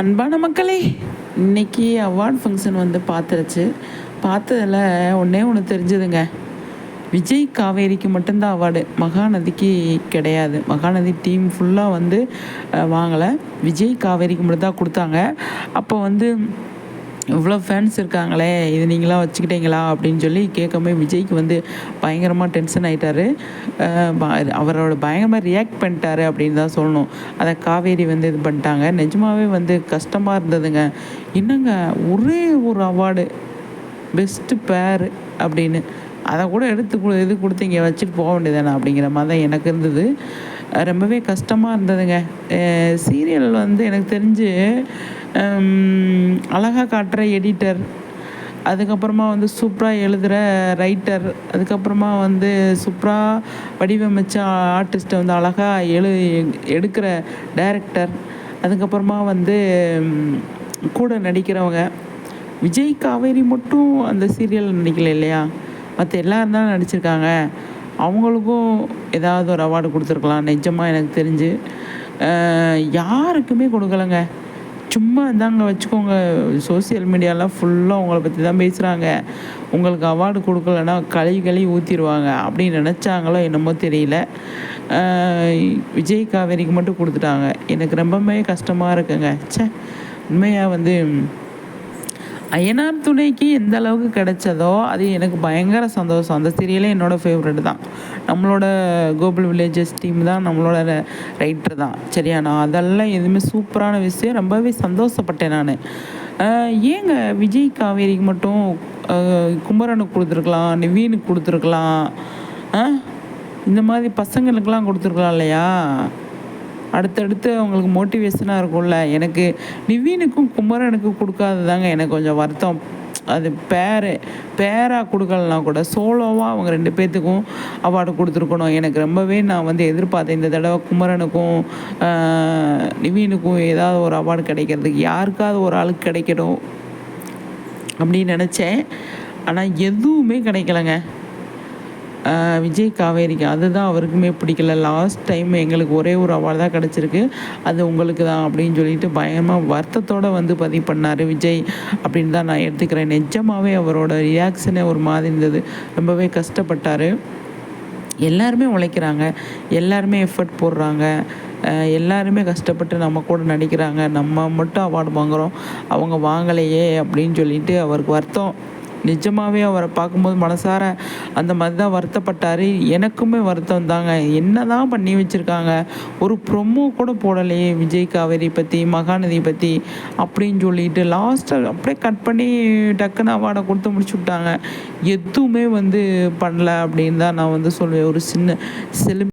அன்பான மக்களே இன்னைக்கு அவார்ட் ஃபங்க்ஷன் வந்து பார்த்துருச்சு. பார்த்ததில் ஒன்றே ஒன்று தெரிஞ்சுதுங்க. விஜய் காவேரிக்கு மட்டும்தான் அவார்டு மகாநதிக்கு கிடையாது. மகாநதி டீம் ஃபுல்லாக வந்து வாங்கலை. விஜய் காவேரிக்கு மட்டும்தான் கொடுத்தாங்க. அப்போ வந்து இவ்வளோ ஃபேன்ஸ் இருக்காங்களே இது நீங்களாம் வச்சுக்கிட்டீங்களா அப்படின்னு சொல்லி கேட்கும்போது விஜய்க்கு வந்து பயங்கரமாக டென்ஷன் ஆகிட்டாரு அவரோட பயங்கரமாக ரியாக்ட் பண்ணிட்டாரு அப்படின்னு தான் சொல்லணும். அதை காவேரி வந்து இது பண்ணிட்டாங்க. நிஜமாகவே வந்து கஷ்டமாக இருந்ததுங்க. என்னங்க ஒரே ஒரு அவார்டு பெஸ்ட்டு பேர் அப்படின்னு. அதை கூட எடுத்து கொடு இது கொடுத்து இங்கே வச்சுட்டு போக வேண்டியதானே அப்படிங்கிற மாதிரி தான் எனக்கு இருந்தது. ரொம்பவே கஷ்டமாக இருந்ததுங்க. சீரியல் வந்து எனக்கு தெரிஞ்சு அழகாக காட்டுற எடிட்டர் அதுக்கப்புறமா வந்து சூப்பராக எழுதுகிற ரைட்டர் அதுக்கப்புறமா வந்து சூப்பராக வடிவமைச்ச ஆர்டிஸ்ட்டை வந்து அழகாக எழு எடுக்கிற டைரக்டர் அதுக்கப்புறமா வந்து கூட நடிக்கிறவங்க. விஜய் காவேரி மட்டும் அந்த சீரியல் நடிக்கல இல்லையா? மற்ற எல்லாரும் தான் நடிச்சிருக்காங்க. அவங்களுக்கும் ஏதாவது ஒரு அவார்டு கொடுத்துருக்கலாம். நிஜமாக எனக்கு தெரிஞ்சு. யாருக்குமே கொடுக்கலங்க. சும்மா தாங்க வச்சுக்கோங்க. சோஷியல் மீடியாலாம் ஃபுல்லாக உங்களை பற்றி தான் பேசுகிறாங்க உங்களுக்கு அவார்டு கொடுக்கலன்னா கழுவி கழுவி ஊற்றிடுவாங்க அப்படின்னு நினச்சாங்களோ என்னமோ தெரியல. விஜய் காவேரிக்கு மட்டும் கொடுத்துட்டாங்க. எனக்கு ரொம்பவே கஷ்டமாக இருக்குங்க. ச்சே உண்மையாக வந்து அய்யனார் துணைக்கு எந்த அளவுக்கு கிடைச்சதோ அது எனக்கு பயங்கர சந்தோஷம். அந்த சீரியலே என்னோட ஃபேவரட் தான். நம்மளோட கோபல் வில்லேஜஸ் டீம் தான் நம்மளோட ரைட்டர் தான். சரியா? நான் அதெல்லாம் எதுவுமே சூப்பரான விஷயம். ரொம்பவே சந்தோஷப்பட்டேன் நான். ஏங்க விஜய் காவேரிக்கு மட்டும் கும்பரனுக்கு குமரனுக்கு கொடுத்துருக்கலாம் நிவீனுக்கு கொடுத்துருக்கலாம் ஆ? இந்த மாதிரி பசங்களுக்கெலாம் கொடுத்துருக்கலாம் இல்லையா? அடுத்தடுத்து அவங்களுக்கு மோட்டிவேஷனாக இருக்கும்ல. எனக்கு நிவீனுக்கும் குமரனுக்கும் கொடுக்காததாங்க எனக்கு கொஞ்சம் வருத்தம். அது பேர் பேராக கொடுக்கலனா கூட சோலோவாக அவங்க ரெண்டு பேர்த்துக்கும் அவார்டு கொடுத்துருக்கணும். எனக்கு ரொம்பவே நான் வந்து எதிர்பார்த்தேன். இந்த தடவை குமரனுக்கும் நிவீனுக்கும் ஏதாவது ஒரு அவார்டு கிடைக்கிறதுக்கு யாருக்காவது ஒரு ஆளுக்கு கிடைக்கணும் அப்படின்னு நினச்சேன். ஆனால் எதுவுமே கிடைக்கலங்க. விஜய் காவேரிக்கு அதுதான் அவருக்குமே பிடிக்கல. லாஸ்ட் டைம் எங்களுக்கு ஒரே ஒரு அவார்டு தான் கிடச்சிருக்கு. அது உங்களுக்கு தான் அப்படின்னு சொல்லிட்டு பயமாக வருத்தத்தோடு வந்து பதிவு பண்ணார் விஜய் அப்படின்னு தான் நான் எடுத்துக்கிறேன். நிஜமாகவே அவரோட ரியாக்ஷனே ஒரு மாதிரி இருந்தது. ரொம்பவே கஷ்டப்பட்டார். எல்லாருமே உழைக்கிறாங்க. எல்லாருமே எஃபர்ட் போடுறாங்க. எல்லாருமே கஷ்டப்பட்டு நம்ம கூட நடிக்கிறாங்க. நம்ம மட்டும் அவார்டு வாங்குகிறோம் அவங்க வாங்கலையே அப்படின்னு சொல்லிட்டு அவருக்கு வருத்தம். நிஜமாகவே அவரை பார்க்கும்போது மனசார அந்த மாதிரி தான் வருத்தப்பட்டார். எனக்குமே வருத்தம் தாங்க. என்ன தான் பண்ணி வச்சுருக்காங்க? ஒரு ப்ரொமோ கூட போடலையே விஜய் காவேரி பற்றி மகாநதி பற்றி அப்படின்னு சொல்லிட்டு லாஸ்ட்டாக அப்படியே கட் பண்ணி டக்குன்னு அவார்டை கொடுத்து முடிச்சு விட்டாங்க. எதுவுமே வந்து பண்ணல அப்படின்னு தான் நான் வந்து சொல்லுவேன் ஒரு சின்ன செலு